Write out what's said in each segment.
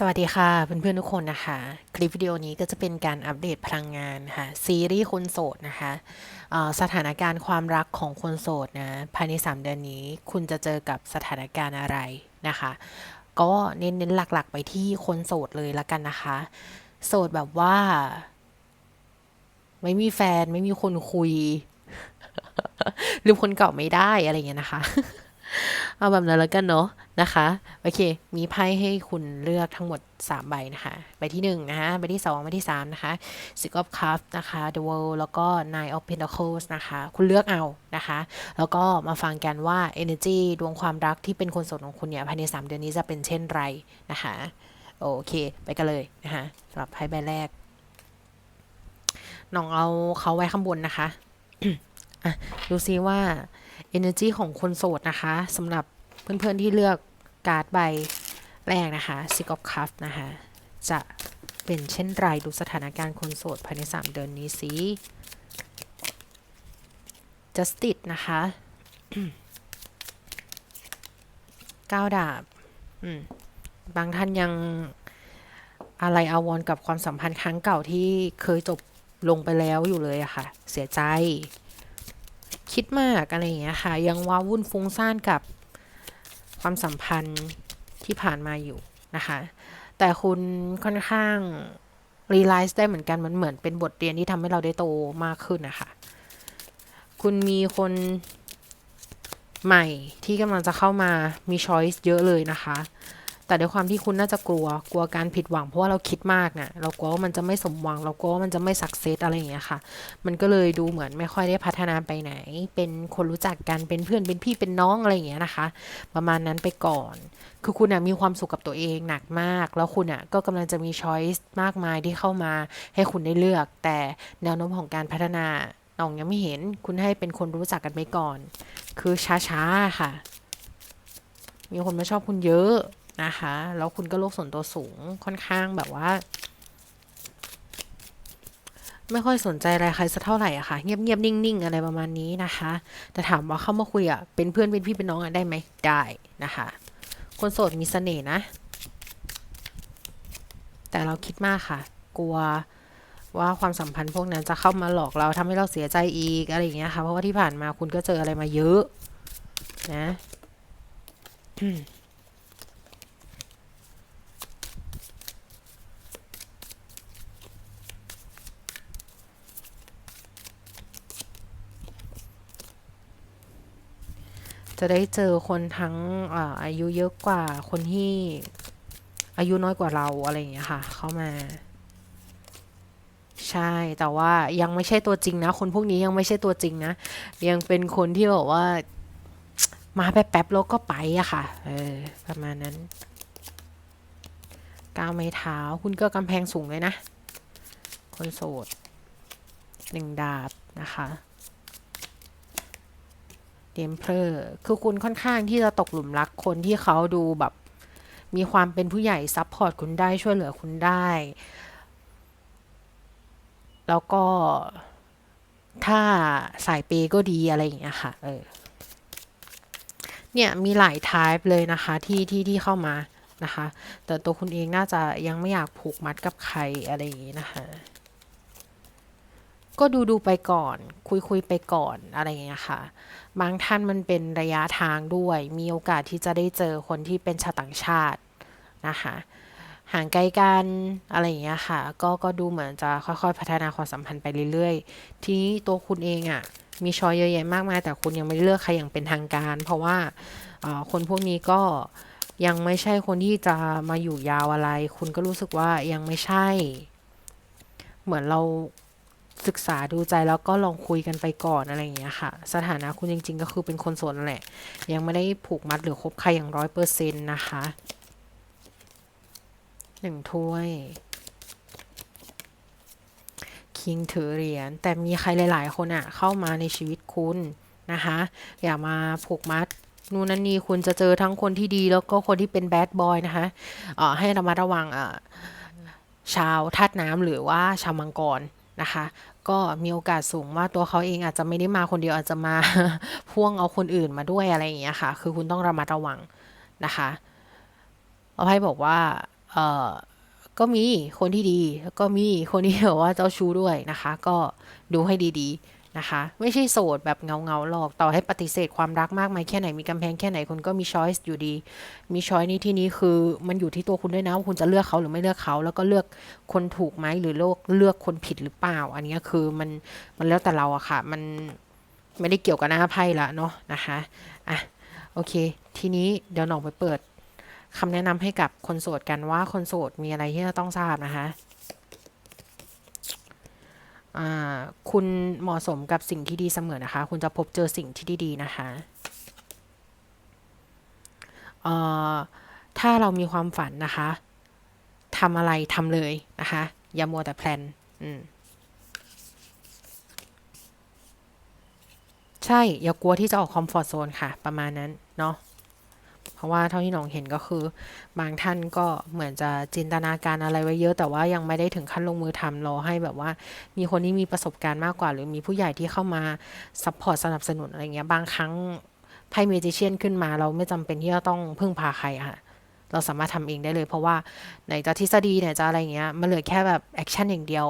สวัสดีค่ะเพื่อนๆทุกคนนะคะ คลิปวิดีโอนี้ก็จะเป็นการอัปเดตพลังงานค่ะซีรีส์คนโสดนะคะสถานการณ์ความรักของคนโสดนะภายใน 3 เดือนนี้ คุณจะเจอกับสถานการณ์อะไรนะคะ ก็เน้นๆหลักๆ ไปที่คนโสดเลยละกันนะคะ โสดแบบว่า ไม่มีแฟนไม่มีคนคุยลืมคนเก่าไม่ได้อะไรเงี้ยนะคะ เอาแบบนั้นแล้วกันเนาะนะคะ โอเค มีไพ่ให้คุณเลือกทั้งหมด 3 ใบนะคะ ใบที่ 1 นะคะใบที่ 2 ใบที่ 3 นะคะ Six of Cups นะคะ The World แล้วก็ Nine of Pentacles นะคะ คุณเลือกเอานะคะ แล้วก็มาฟังกันว่า Energy ดวงความรักที่เป็นคนโสดของคุณเนี่ย ภายใน 3 เดือนนี้จะเป็นเช่นไรนะคะ โอเค ไปกันเลยนะคะสำหรับไพ่ใบแรกน้องเอาเขาไว้ข้างบนนะคะ อะ ดูซิว่า energy ของคนโสดนะคะสำหรับเพื่อนๆที่เลือกการ์ดใบแรกนะคะ Six of Cups นะคะ จะเป็นเช่นไรดูสถานการณ์คนโสดภายใน 3 เดือนนี้สิ Justice นะคะก้าวดาบบางท่านยังอะไรอาวรกับความสัมพันธ์ครั้งเก่าที่เคยจบลงไปแล้วอยู่เลยอะค่ะ เสียใจ คิดมากอะไรอย่างเงี้ยค่ะ ยังว้าวุ่นฟุ้งซ่านกับความสัมพันธ์ที่ผ่านมาอยู่นะคะ แต่คุณค่อนข้างรีไลซ์ได้เหมือนกันมันเหมือนเป็นบทเรียนที่ทำให้เราได้โตมากขึ้นนะคะ คุณมีคนใหม่ที่กำลังจะเข้ามามีช้อยส์เยอะเลยนะคะ แต่ด้วยความที่คุณน่าจะกลัว กลัวการผิดหวังเพราะว่าเราคิดมากนะ่ะเรากลัวว่ามันจะไม่สมหวัง เรากลัวว่ามันจะไม่สักเซสอะไรอย่างเงี้ยค่ะ มันก็เลยดูเหมือนไม่ค่อยได้พัฒนาไปไหน เป็นคนรู้จักกัน เป็นเพื่อน เป็นพี่ เป็นน้องอะไรอย่างเงี้ยนะคะ ประมาณนั้นไปก่อน คือคุณนะมีความสุขกับตัวเองหนักมาก แล้วคุณอะก็กำลังจะมีช้อยส์มากมายที่เข้ามาให้คุณได้เลือก แต่แนวโน้มของการพัฒนาน้องยังไม่เห็น คุณให้เป็นคนรู้จักกันไปก่อน คือช้าๆค่ะ มีคนมาชอบคุณเยอะ นะคะ แล้วคุณก็โลกส่วนตัวสูงค่อนข้างแบบว่า ไม่ค่อยสนใจอะไรใครสักเท่าไหร่อะค่ะเงียบๆนิ่งๆ อะไรประมาณนี้นะคะ แต่ถามว่าเข้ามาคุยอะเป็นเพื่อนเป็นพี่เป็นน้องอะได้ไหมได้นะคะ คนโสดมีเสน่ห์นะ แต่เราคิดมากค่ะ กลัวว่าความสัมพันธ์พวกนั้นจะเข้ามาหลอกเราทำให้เราเสียใจอีกอะไรอย่างเงี้ยค่ะ เพราะว่าที่ผ่านมาคุณก็เจออะไรมาเยอะ นะ จะได้เจอคนทั้งอาอายุเยอะกว่าคนที่อายุน้อยกว่าเราอะไรอย่างเงี้ยค่ะ เข้ามา ใช่ แต่ว่ายังไม่ใช่ตัวจริงนะ คนพวกนี้ยังไม่ใช่ตัวจริงนะ ยังเป็นคนที่แบบว่า มาแป๊บๆแล้วก็ไปอะค่ะ เออ ประมาณนั้นก้าวไม่เท้า คุณก็กำแพงสูงเลยนะ คนโสดหนึ่งดาบนะคะ เดมเพลอร์คือคุณค่อนข้างที่จะตกหลุมรักคนที่เขาดูแบบมีความเป็นผู้ใหญ่ซัพพอร์ตคุณได้ช่วยเหลือคุณได้ แล้วก็ถ้าสายเปย์ก็ดีอะไรอย่างเงี้ยค่ะ เออ เนี่ยมีหลายทายเลยนะคะที่ที่ที่เข้ามานะคะ แต่ตัวคุณเองน่าจะยังไม่อยากผูกมัดกับใครอะไรอย่างงี้นะคะ ก็ดูดูไปก่อน คุยคุยไปก่อนอะไรอย่างเงี้ยค่ะ บางท่านมันเป็นระยะทางด้วย มีโอกาสที่จะได้เจอคนที่เป็นชาวต่างชาตินะคะห่างไกลกันอะไรอย่างเงี้ยค่ะ ก็ก็ดูเหมือนจะค่อยๆ พัฒนาความสัมพันธ์ไปเรื่อยๆ ที่ตัวคุณเองอะ่ะมีชอยเยอะแยะมากมายแต่คุณยังไม่เลือกใครอย่างเป็นทางการ เพราะว่าคนพวกนี้ก็ยังไม่ใช่คนที่จะมาอยู่ยาวอะไร คุณก็รู้สึกว่ายังไม่ใช่ เหมือนเรา ศึกษาดูใจแล้วก็ลองคุยกันไปก่อนอะไรอย่างเงี้ยค่ะ สถานะคุณจริง ๆ ก็คือเป็นคนโสดแหละ ยังไม่ได้ผูกมัดหรือคบใครอย่างร้อยเปอร์เซ็นต์นะคะหนึ่งถ้วยคิงถือเหรียญแต่มีใครหลาย ๆ คนอะเข้ามาในชีวิตคุณนะคะ อย่ามาผูกมัดนู่นนั่นนี่คุณจะเจอทั้งคนที่ดีแล้วก็คนที่เป็นแบดบอยนะคะเออให้ระมัดระวังอ่าชาวธาตุน้ำหรือว่าชาวมังกร นะคะ ก็มีโอกาสสูงว่าตัวเขาเองอาจจะไม่ได้มาคนเดียวอาจจะมาพ่วงเอาคนอื่นมาด้วยอะไรอย่างเงี้ยค่ะ คือคุณต้องระมัดระวังนะคะเอาให้บอกว่าเออก็มีคนที่ดีแล้วก็มีคนที่แบบว่าเจ้าชู้ด้วยนะคะ ก็ดูให้ดีๆ นะคะ ไม่ใช่โสดแบบเงาเงาๆหรอกต่อให้ปฏิเสธความรักมากมายแค่ไหนมีกำแพงแค่ไหนคุณก็มีช้อยส์อยู่ดี มีช้อยนี้ที่นี้คือมันอยู่ที่ตัวคุณด้วยนะว่าคุณจะเลือกเขาหรือไม่เลือกเขา แล้วก็เลือกคนถูกไหมหรือเลือกเลือกคนผิดหรือเปล่า อันนี้คือมันมันแล้วแต่เราอะค่ะ มันไม่ได้เกี่ยวกับหน้าไพ่ละเนาะนะคะอะโอเค ทีนี้เดี๋ยวหน่องไปเปิดคำแนะนำให้กับคนโสดกันว่าคนโสดมีอะไรที่จะต้องทราบนะคะ คุณเหมาะสมกับสิ่งที่ดีเสมอนะคะ คุณจะพบเจอสิ่งที่ดีๆนะคะถ้าเรามีความฝันนะคะทำอะไรทำเลยนะคะ อย่ามัวแต่แพลนใช่ อย่ากลัวที่จะออกคอมฟอร์ z โซนค่ะ ประมาณนั้น เนาะ เพราะว่าเท่าที่น้องเห็นก็คือ บางท่านก็เหมือนจะจินตนาการอะไรไว้เยอะ แต่ว่ายังไม่ได้ถึงขั้นลงมือทำรอให้แบบว่า มีคนที่มีประสบการณ์มากกว่า หรือมีผู้ใหญ่ที่เข้ามาซัพพอร์ตสนับสนุนอะไรเงี้ย บางครั้งไพ่เมจิเชียนขึ้นมา เราไม่จำเป็นที่จะต้องพึ่งพาใครอะค่ะเราสามารถทำเองได้เลย เพราะว่าไหนจะทฤษฎีไหนจะอะไรเงี้ยมันเหลือแค่แบบแอคชั่นอย่างเดียว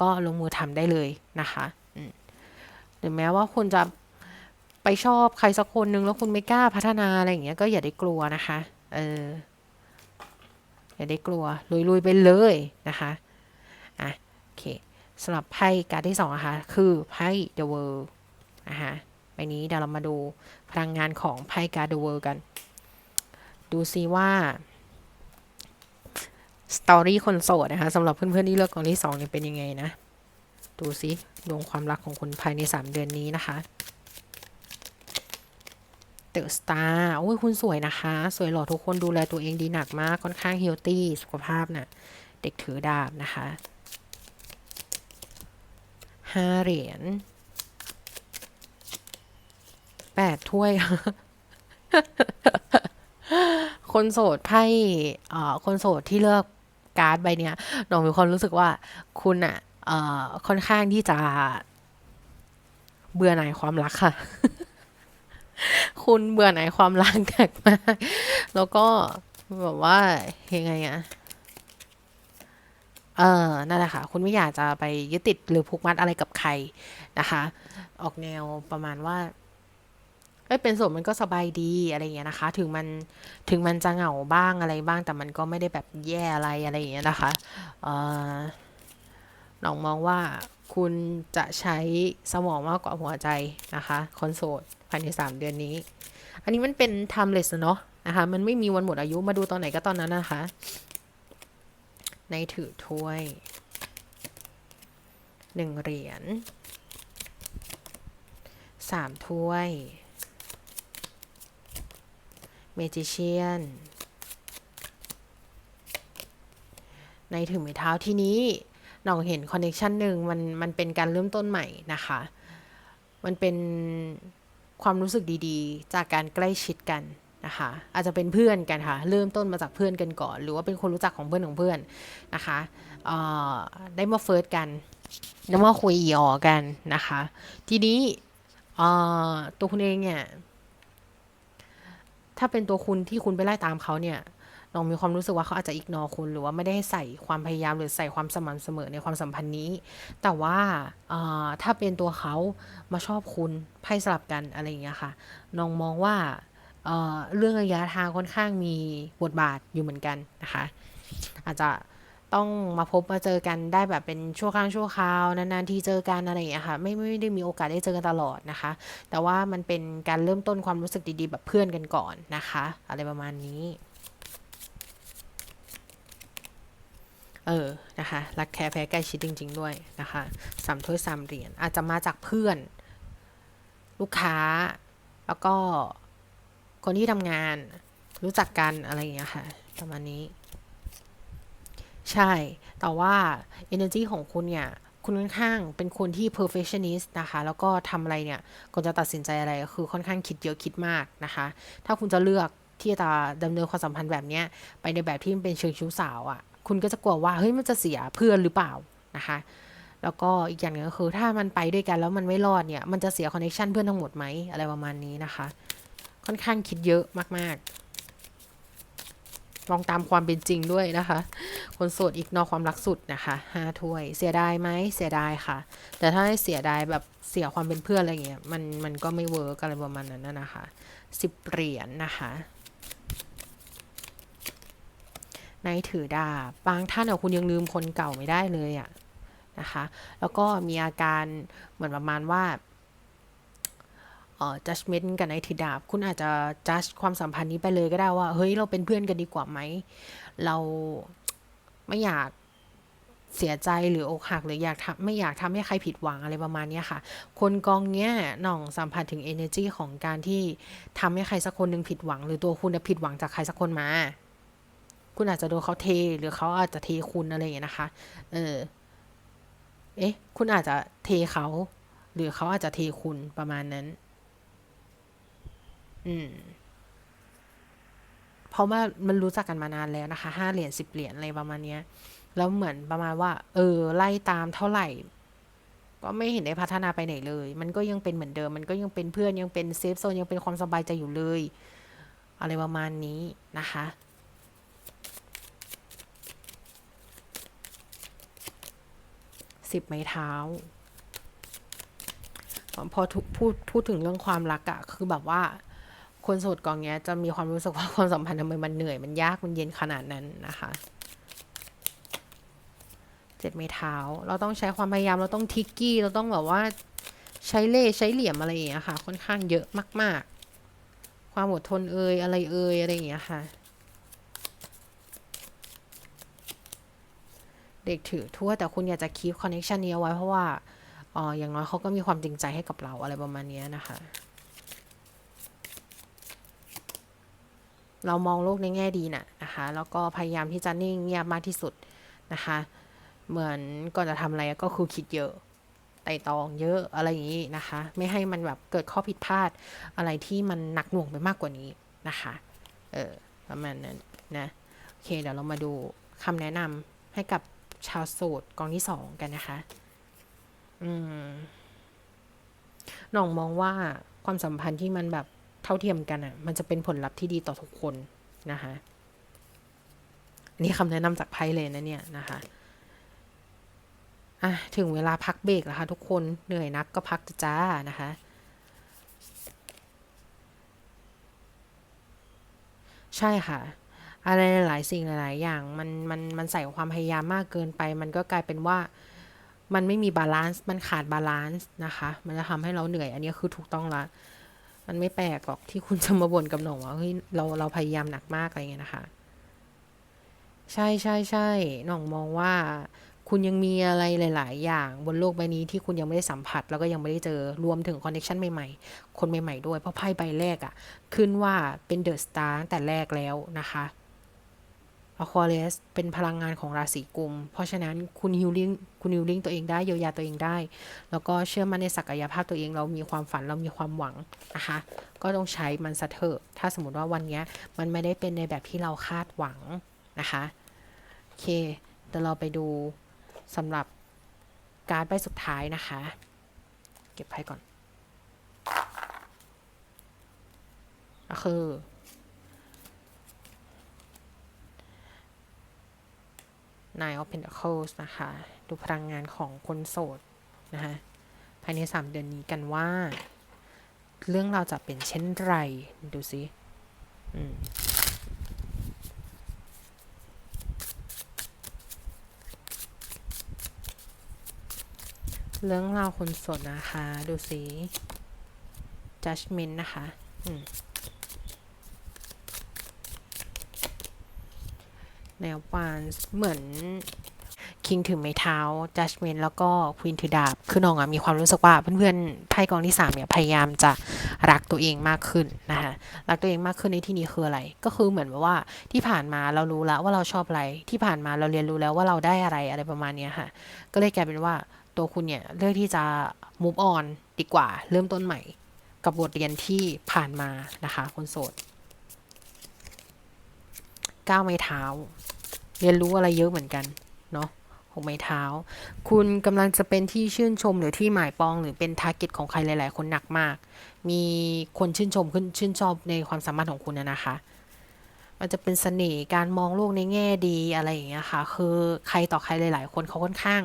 ก็ลงมือทำได้เลยนะคะอืมหรือแม้ว่าคุณจะ ไปชอบใครสักคนนึงแล้วคุณไม่กล้าพัฒนาอะไรอย่างเงี้ยก็อย่าได้กลัวนะคะ เออ อย่าได้กลัว ลุยๆไปเลยนะคะ อะ โอเคสำหรับไพ่การดที่สองนะคะคือไพ่ The World นะคะใบนี้เดี๋ยวเรามาดูพลังงานของไพ่การ์ด The World กัน ดูซิว่าสตอรี่คนโสดนะคะสำหรับเพื่อนๆที่เลือกกองที่สองเนี่ยเป็นยังไงนะ ดูซิดวงความรักของคุณภายใน 3 เดือนนี้นะคะ เดอะสตาร์โอ้ยคุณสวยนะคะ สวยหล่อทุกคนดูแลตัวเองดีหนักมาก ค่อนข้างเฮลตี้สุขภาพน่ะ เด็กถือดาบนะคะห้าเหรียญแปดถ้วย คนโสดไพ่เอ่อคนโสดที่เลือกการ์ดใบเนี้ยน้องมีความรู้สึกว่าคุณอะเอ่อค่อนข้างที่จะเบื่อหน่ายความรักค่ะ คุณเบื่อไหนความรักหนักมาก แล้วก็แบบว่ายังไงอะเออนั่นแหละค่ะ คุณไม่อยากจะไปยึดติดหรือผูกมัดอะไรกับใครนะคะ ออกแนวประมาณว่าเอ้ยเป็นโสดมันก็สบายดีอะไรอย่างเงี้ยนะคะ ถึงมันถึงมันจะเหงาบ้างอะไรบ้าง แต่มันก็ไม่ได้แบบแย่อะไรอะไรอย่างเงี้ยนะคะเออน้องมองว่าคุณจะใช้สมองมากกว่าหัวใจนะคะคนโสด ภายใน 3 เดือนนี้ อันนี้มันเป็น timeless เนาะนะคะ มันไม่มีวันหมดอายุมาดูตอนไหนก็ตอนนั้นนะคะ ในถือถ้วยหนึ่งเหรียญสามถ้วย เมจิเชียน ในถือไม้เท้าที่นี้น้องเห็นคอนเน c t ชันหนึ่งมันมันเป็นการเริ่มต้นใหม่นะคะ มันเป็น ความรู้สึกดีๆ จากการใกล้ชิดกันนะคะอาจจะเป็นเพื่อนกันค่ะ เริ่มต้นมาจากเพื่อนกันก่อน หรือว่าเป็นคนรู้จักของเพื่อนของเพื่อนนะคะได้มาเฟิร์สกันได้มาคุยอีออกันนะคะ ทีนี้ตัวคุณเองเนี่ยถ้าเป็นตัวคุณที่คุณไปไล่ตามเขาเนี่ย ลองมีความรู้สึกว่าเขาอาจจะอิกนอคุณ หรือว่าไม่ได้ใส่ความพยายามหรือใส่ความสม่ำเสมอในความสัมพันธ์นี้ แต่ว่าถ้าเป็นตัวเขามาชอบคุณไพ่สลับกันอะไรอย่างเงี้ยค่ะน้องมองว่าเเรื่องระยะทางค่อนข้างมีบทบาทอยู่เหมือนกันนะคะ อาจจะต้องมาพบมาเจอกันได้แบบเป็นชั่วครั้งชั่วคราวนานๆที่เจอกันอะไรอย่างเงี้ยค่ะไม่ไม่ได้มีโอกาสได้เจอกันตลอดนะคะ แต่ว่ามันเป็นการเริ่มต้นความรู้สึกดีๆ แบบเพื่อนกันก่อนนะคะ อะไรประมาณนี้ เออ นะคะ รักแท้แพ้ใกล้ชิดจริง ๆ ด้วยนะคะสามถ้วยสามเหรียญอาจจะมาจากเพื่อน ลูกค้า แล้วก็คนที่ทำงาน รู้จักกันอะไรอย่างเงี้ยค่ะ ประมาณนี้ ใช่ แต่ว่า energy ของคุณเนี่ย คุณค่อนข้างเป็นคนที่ perfectionist นะคะ แล้วก็ทำอะไรเนี่ยก่อนจะตัดสินใจอะไรคือค่อนข้างคิดเยอะคิดมากนะคะ ถ้าคุณจะเลือกที่จะดำเนินความสัมพันธ์แบบเนี้ยไปในแบบที่มันเป็นเชิงชู้สาวอะ่ะ คุณก็จะกลัวว่าเฮ้ยมันจะเสียเพื่อนหรือเปล่านะคะแล้วก็อีกอย่างหนึงก็คือถ้ามันไปด้วยกันแล้วมันไม่รอดเนี่ยมันจะเสียคอนเนคชันเพื่อนทั้งหมดไหมอะไรประมาณนี้นะคะ ค่อนข้างคิดเยอะมากมองตามความเป็นจริงด้วยนะคะ คนโสดอีกนอกความรักสุดนะคะห้าถ้วย เสียดายไหมเสียดายค่ะ แต่ถ้าเสียดายแบบเสียความเป็นเพื่อนอะไรเงี้ยมันมันก็ไม่เวิร์กอะไรประมาณนั้นนะนะคะสิบเหรียญนะคะ ในถือดาบบางท่านอะคุณยังลืมคนเก่าไม่ได้เลยอะนะคะ แล้วก็มีอาการเหมือนประมาณว่าเอ่อ judgment กับในถือดาบ คุณอาจจะ judge ความสัมพันธ์นี้ไปเลยก็ได้ว่า เฮ้ย เราเป็นเพื่อนกันดีกว่าไหม เราไม่อยากเสียใจหรืออกหักหรืออยากทำไม่อยากทำให้ใครผิดหวังอะไรประมาณนี้ค่ะ คนกองเนี้ยน่องสัมผัสถึง energy ของการที่ทำให้ใครสักคนหนึ่งผิดหวัง หรือตัวคุณน่ะผิดหวังจากใครสักคนมา คุณอาจจะโดนเขาเท หรือเขาอาจจะเทคุณอะไรอย่างเงี้ยนะคะ เออ เอ๊ะ คุณอาจจะเทเขา หรือเขาอาจจะเทคุณประมาณนั้น อืม เพราะว่ามันรู้จักกันมานานแล้วนะคะ ห้าเหรียญสิบเหรียญอะไรประมาณเนี้ย แล้วเหมือนประมาณว่า เออ ไล่ตามเท่าไหร่ ก็ไม่เห็นได้พัฒนาไปไหนเลย มันก็ยังเป็นเหมือนเดิม มันก็ยังเป็นเพื่อน ยังเป็นเซฟโซน ยังเป็นความสบายใจอยู่เลย อะไรประมาณนี้นะคะ สิบไม้เท้าพอพูดพูดถึงเรื่องความรักอะคือแบบว่า คนโสดกองเนี้ยจะมีความรู้สึกว่าความสัมพันธ์ทำไมมันเหนื่อยมันยากมันเย็นขนาดนั้นนะคะเจ็ดไม้เท้า เราต้องใช้ความพยายามเราต้องทิกกี้เราต้องแบบว่าใช้เล่ใช้เหลี่ยมอะไรอย่างเงี้ยค่ะ ค่อนข้างเยอะมาก ๆ ความอดทนเอ่ยอะไรเอ่ยอะไรอย่างเงี้ยค่ะ เด็กถือทั่วแต่คุณอยากจะคีปคอนเน c ชันนี้เอาไว้เพราะว่าอ๋ออย่างน้อยเขาก็มีความจริงใจให้กับเราอะไรประมาณนี้นะคะ เรามองโลกในแง่ดีน่ะนะคะ แล้วก็พยายามที่จะนิ่งเงียบมากที่สุดนะคะ เหมือนก่อนจะทำอะไรก็คือคิดเยอะไต่ตองเยอะอะไรอย่างนี้นะคะ ไม่ให้มันแบบเกิดข้อผิดพลาดอะไรที่มันหนักหน่วงไปมากกว่านี้นะคะ เออประมาณนั้นนะ โอเคเดี๋ยวเรามาดูคำแนะนำให้กับ ชาวโสดกองที่สองกันนะคะ อืมน่องมองว่าความสัมพันธ์ที่มันแบบเท่าเทียมกันอะ มันจะเป็นผลลัพธ์ที่ดีต่อทุกคนนะคะอันนี่คำแนะนำจากไพ่เลยนะเนี่ยนะคะอะถึงเวลาพักเบรกแล้วค่ะทุกคนเหนื่อยนักก็พักจ้านะคะ ใช่ค่ะ อะไรหลายสิ่งหลาย ๆ อย่างมันมันมันใส่ความพยายามมากเกินไป มันก็กลายเป็นว่ามันไม่มีบาลานซ์มันขาดบาลานซ์นะคะ มันจะทำให้เราเหนื่อย อันนี้คือถูกต้องละมันไม่แปลกหรอกที่คุณจะมาบ่นกับหนูว่าเฮ้ยเราเราพยายามหนักมากอะไรเงี้ยนะคะ ใช่ใช่ใช่หน่องมองว่าคุณยังมีอะไรหลาย ๆ อย่างบนโลกใบนี้ที่คุณยังไม่ได้สัมผัส แล้วก็ยังไม่ได้เจอรวมถึงคอนเนคชันใหม่ ๆ คนใหม่ ๆ ด้วย เพราะไพ่ใบแรกอะขึ้นว่าเป็นเดอะสตาร์ตั้งแต่แรกแล้วนะคะ อควาเรสเป็นพลังงานของราศีกุม เพราะฉะนั้นคุณฮิลลิ่งคุณฮิลลิ่งตัวเองได้เยียวยาตัวเองได้ แล้วก็เชื่อมั่นในศักยภาพตัวเองเรามีความฝันเรามีความหวังนะคะก็ต้องใช้มันสะเถอะถ้าสมมติว่าวันนี้มันไม่ได้เป็นในแบบที่เราคาดหวังนะคะโอเคเดี๋ยวเราไปดูสำหรับการ์ดใบสุดท้ายนะคะ เก็บไพ่ก่อนก็คือ Nine of Pentacles นะคะ ดูพลังงานของคนโสดนะคะภายใน 3 เดือนนี้กันว่า เรื่องเราจะเป็นเช่นไร ดูสิเรื่องราวคนโสดนะคะ ดูสิ judgment นะคะ อืม แนวปานเหมือนคิงถือไม้เท้า judgment แล้วก็ queen ถือดาบ คือน้องอะมีความรู้สึกว่าเพื่อนๆไพ่กองที่สามเนี่ยพยายามจะรักตัวเองมากขึ้นนะคะรักตัวเองมากขึ้นในที่นี้คืออะไร ก็คือเหมือนแบบว่าที่ผ่านมาเรารู้แล้วว่าเราชอบอะไร ที่ผ่านมาเราเรียนรู้แล้วว่าเราได้อะไรอะไรประมาณนี้ค่ะ ก็เลยกลายเป็นว่าตัวคุณเนี่ยเลือกที่จะ move on ดีกว่า เริ่มต้นใหม่ กับบทเรียนที่ผ่านมานะคะ คนโสดก้าวไม้เท้า เรียนรู้อะไรเยอะเหมือนกันเนาะหกไม้เท้า คุณกำลังจะเป็นที่ชื่นชมหรือที่หมายปองหรือเป็นทาร์เก็ตของใครหลาย ๆ คนหนักมาก มีคนชื่นชมขึ้นชื่นชอบในความสามารถของคุณนะนะคะมันจะเป็นเสน่ห์การมองโลกในแง่ดีอะไรอย่างเงี้ยค่ะ คือใครต่อใครหลาย ๆ คนเขาค่อนข้าง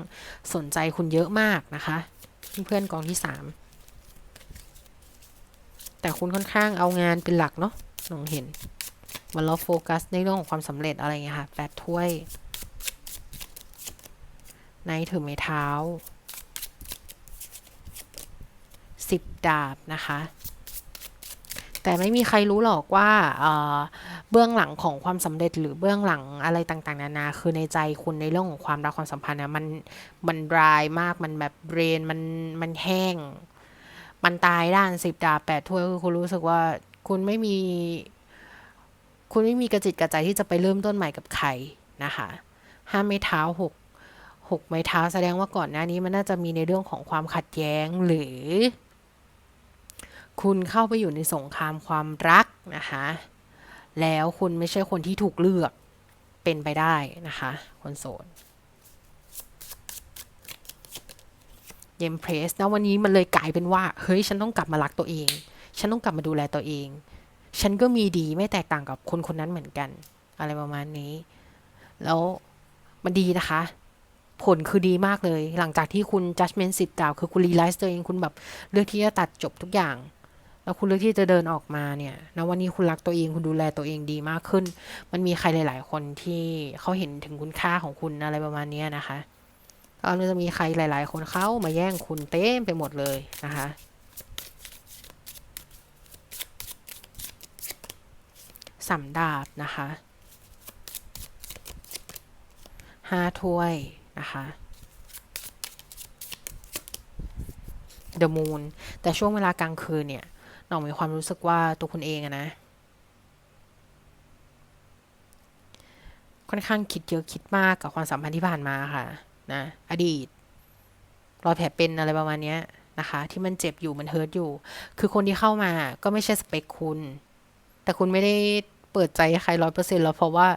สนใจคุณเยอะมากนะคะ เพื่อนๆกองที่สามแต่คุณค่อนข้างเอางานเป็นหลักเนาะน้องเห็น เหมันเราโฟกัสในเรื่องของความสำเร็จอะไรเงี้ยค่ะแปดถ้วย ในถือไม้เท้าสิบดาบนะคะแต่ไม่มีใครรู้หรอกว่าเบื้องหลังของความสำเร็จหรือเบื้องหลังอะไรต่างๆ นานา คือในใจคุณในเรื่องของความรักความสัมพันธ์นะมันมันรายมากมันแบบเรนมันมันแห้ง มันตายด้านสิบดาบแปดถ้วยคือคุณรู้สึกว่าคุณไม่มี คุณไม่มีกระจิตกระใจที่จะไปเริ่มต้นใหม่กับใครนะคะห้าไม้เท้าหกหกไม้เท้าแสดงว่าก่อนหน้านี้มันน่าจะมีในเรื่องของความขัดแย้งหรือ คุณเข้าไปอยู่ในสงครามความรักนะคะแล้วคุณไม่ใช่คนที่ถูกเลือกเป็นไปได้นะคะ คนโสดเยมเพรสนะวันนี้มันเลยกลายเป็นว่า เฮ้ย ฉันต้องกลับมารักตัวเอง ฉันต้องกลับมาดูแลตัวเอง ฉันก็มีดีไม่แตกต่างกับคนคนนั้นเหมือนกัน อะไรประมาณนี้ แล้วมันดีนะคะ ผลคือดีมากเลย หลังจากที่คุณ judgment สิบดาว คือคุณ realize ตัวเองคุณแบบเลือกที่จะตัดจบทุกอย่าง แล้วคุณเลือกที่จะเดินออกมาเนี่ยนะวันนี้คุณรักตัวเองคุณดูแลตัวเองดีมากขึ้น มันมีใครหลาย ๆ คนที่เขาเห็นถึงคุณค่าของคุณอะไรประมาณนี้นะคะก็จะมีใครหลาย ๆ คนเข้ามาแย่งคุณเต็มไปหมดเลยนะคะ สำดาบนะคะห้าถ้วยนะคะ The Moon แต่ช่วงเวลากลางคืนเนี่ยน้องมีความรู้สึกว่าตัวคุณเองอะนะ ค่อนข้างคิดเยอะคิดมากกับความสัมพันธ์ที่ผ่านมาค่ะนะอดีต รอยแผลเป็นอะไรประมาณนี้นะคะ ที่มันเจ็บอยู่มันเฮิร์ตอยู่ คือคนที่เข้ามาก็ไม่ใช่สเปคคุณ แต่คุณไม่ได้ เปิดใจใครร้อยเปอร์เซ็นต์แล้วเพราะว่า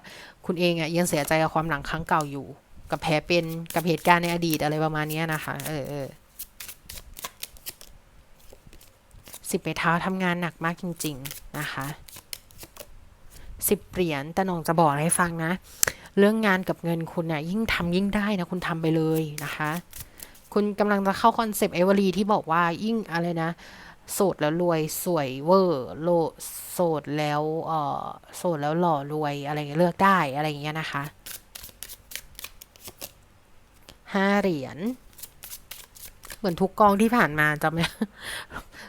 คุณเองอะยังเสียใจกับความหลังครั้งเก่าอยู่ กับแผลเป็นกับเหตุการณ์ในอดีตอะไรประมาณนี้นะคะเออเออสิบไม้เท้าทำงานหนักมากจริง ๆ นะคะสิบเหรียญแต่น้องจะบอกให้ฟังนะ เรื่องงานกับเงินคุณนะ่ะยิ่งทำยิ่งได้นะ คุณทำไปเลยนะคะ คุณกำลังจะเข้าคอนเซปต์เอเวอรีที่บอกว่ายิ่งอะไรนะ โสดแล้วรวยสวยเวอร์โลโสดแล้วเออโสดแล้วหล่อรวยอะไรเงี้ยเลือกได้อะไรอย่างเงี้ยนะคะห้าเหรียญเหมือนทุกกองที่ผ่านมาจำไหม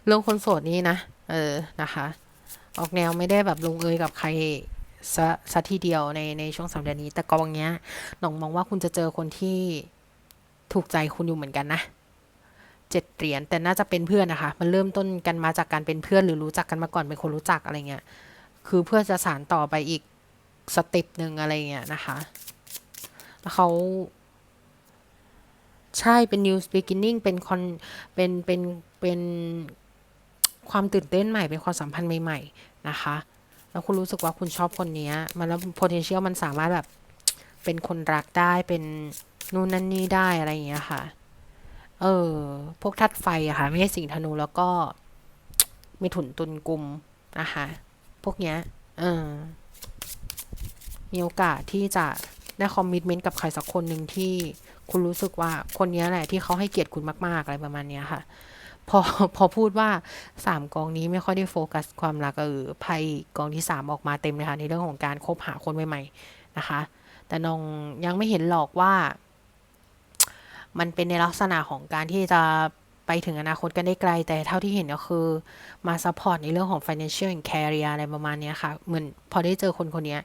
เรื่องคนโสดนี่นะ เออนะคะ ออกแนวไม่ได้แบบลงเอยกับใครซะซะทีเดียวในในช่วงสามเดือนนี้ แต่กองเนี้ยน้องมองว่าคุณจะเจอคนที่ถูกใจคุณอยู่เหมือนกันนะ เจ็ดเหรียญแต่น่าจะเป็นเพื่อนนะคะ มันเริ่มต้นกันมาจากการเป็นเพื่อนหรือรู้จักกันมาก่อนเป็นคนรู้จักอะไรเงี้ย คือเพื่อจะสานต่อไปอีกสเต็ปหนึ่งอะไรเงี้ยนะคะ แล้วเขาใช่เป็น new beginning เป็นคอนเป็นเป็นเป็นความตื่นเต้นใหม่เป็นความสัมพันธ์ใหม่ ๆ นะคะ แล้วคุณรู้สึกว่าคุณชอบคนนี้มันแล้ว potential มันสามารถแบบเป็นคนรักได้เป็นนู่นนั่นนี่ได้อะไรอย่างเงี้ยค่ะ เออ พวกทัดไฟอะค่ะ ไม่ใช่สิงธนูแล้วก็ มีถุนตุนกลุ่มนะคะพวกเนี้ย เออ มีโอกาสที่จะได้คอมมิชเมนต์กับใครสักคนหนึ่งที่คุณรู้สึกว่าคนนี้แหละที่เขาให้เกียรติคุณมากๆอะไรประมาณนี้ค่ะ พอพอพูดว่าสามกองนี้ไม่ค่อยได้โฟกัสความรักเออไพ่กองที่สามออกมาเต็มเลยค่ะในเรื่องของการคบหาคนใหม่ๆนะคะ แต่น้องยังไม่เห็นหรอกว่า มันเป็นในลักษณะของการที่จะไปถึงอนาคตกันได้ไกล แต่เท่าที่เห็นก็คือมาซัพพอร์ตในเรื่องของ financial and career อะไรประมาณนี้ค่ะ เหมือนพอได้เจอคนคนนี้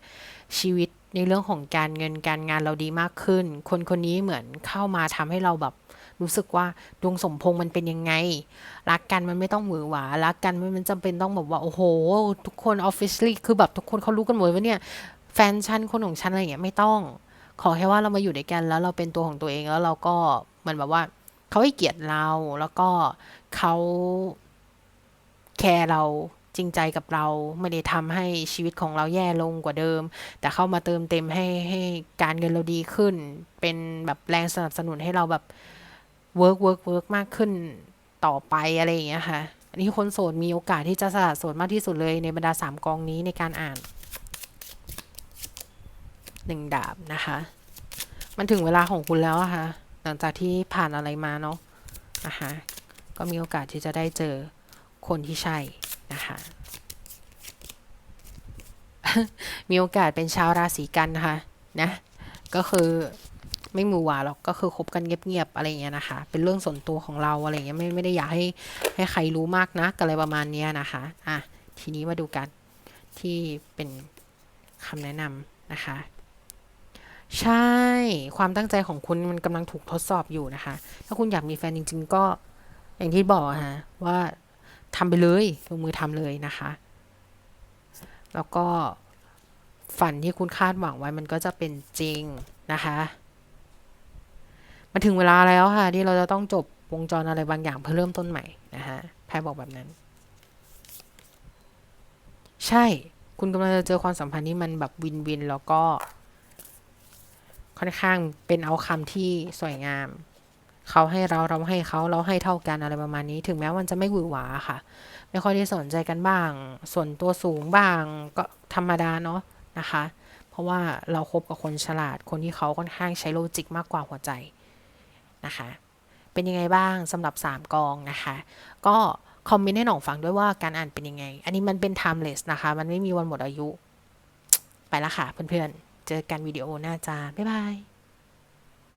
ชีวิตในเรื่องของการเงินการงานเราดีมากขึ้น คนคนนี้เหมือนเข้ามาทำให้เราแบบรู้สึกว่าดวงสมพงษ์มันเป็นยังไง รักกันมันไม่ต้องหวือหวา รักกันไม่มันจำเป็นต้องแบบว่า โอ้โห ทุกคนออฟฟิศลีคือแบบทุกคนเขารู้กันหมดว่าเนี่ย แฟนฉันคนของฉันอะไรอย่างเงี้ยไม่ต้อง ขอแค่ว่าเรามาอยู่ด้วยกันแล้วเราเป็นตัวของตัวเองแล้วเราก็เหมือนแบบว่าเขาให้เกียรติเราแล้วก็เขาแคร์เราจริงใจกับเราไม่ได้ทำให้ชีวิตของเราแย่ลงกว่าเดิม แต่เข้ามาเติมเต็มให้ให้การเงินเราดีขึ้น เป็นแบบแรงสนับสนุนให้เราแบบเวิร์กเวิร์กเวิร์กมากขึ้นต่อไปอะไรอย่างเงี้ยค่ะอันนี้คนโสดมีโอกาสที่จะสละโสดมากที่สุดเลยในบรรดาสามกองนี้ในการอ่าน หนึ่งดาบนะคะ มันถึงเวลาของคุณแล้วอะค่ะ หลังจากที่ผ่านอะไรมาเนาะนะคะก็มีโอกาสที่จะได้เจอคนที่ใช่นะคะ มีโอกาสเป็นชาวราศีกันนะคะนะ ก็คือไม่มือหวาหรอกก็คือคบกันเงียบๆอะไรเงี้ยนะคะ เป็นเรื่องส่วนตัวของเราอะไรเงี้ยไม่ไม่ได้อยากให้ให้ใครรู้มากนะอะไรประมาณเนี้ยนะคะอะทีนี้มาดูกันที่เป็นคำแนะนำนะคะ ใช่ ความตั้งใจของคุณมันกำลังถูกทดสอบอยู่นะคะ ถ้าคุณอยากมีแฟนจริง ๆ ก็อย่างที่บอกฮะว่าทำไปเลยลงมือทำเลยนะคะ แล้วก็ฝันที่คุณคาดหวังไว้มันก็จะเป็นจริงนะคะมันถึงเวลาแล้วค่ะ ที่เราจะต้องจบวงจรอะไรบางอย่างเพื่อเริ่มต้นใหม่นะคะแพรบอกแบบนั้น ใช่ คุณกำลังจะเจอความสัมพันธ์ที่มันแบบวินวินแล้วก็ ค่อนข้างเป็นเอาคำที่สวยงาม เขาให้เราเราให้เขาเราให้เท่ากันอะไรประมาณนี้ ถึงแม้มันจะไม่หวือหวาค่ะ ไม่ค่อยได้สนใจกันบ้าง ส่วนตัวสูงบ้างก็ธรรมดาเนาะนะคะ เพราะว่าเราครบกับคนฉลาดคนที่เขาค่อนข้างใช้โลจิกมากกว่าหัวใจนะคะ เป็นยังไงบ้างสำหรับ 3 กองนะคะ ก็คอมเมนต์ให้หน่องฟังด้วยว่าการอ่านเป็นยังไง อันนี้มันเป็น timeless นะคะ มันไม่มีวันหมดอายุ ไปละค่ะเพื่อนๆ เจอกันวิดีโอหน้าจ้าบ๊ายบาย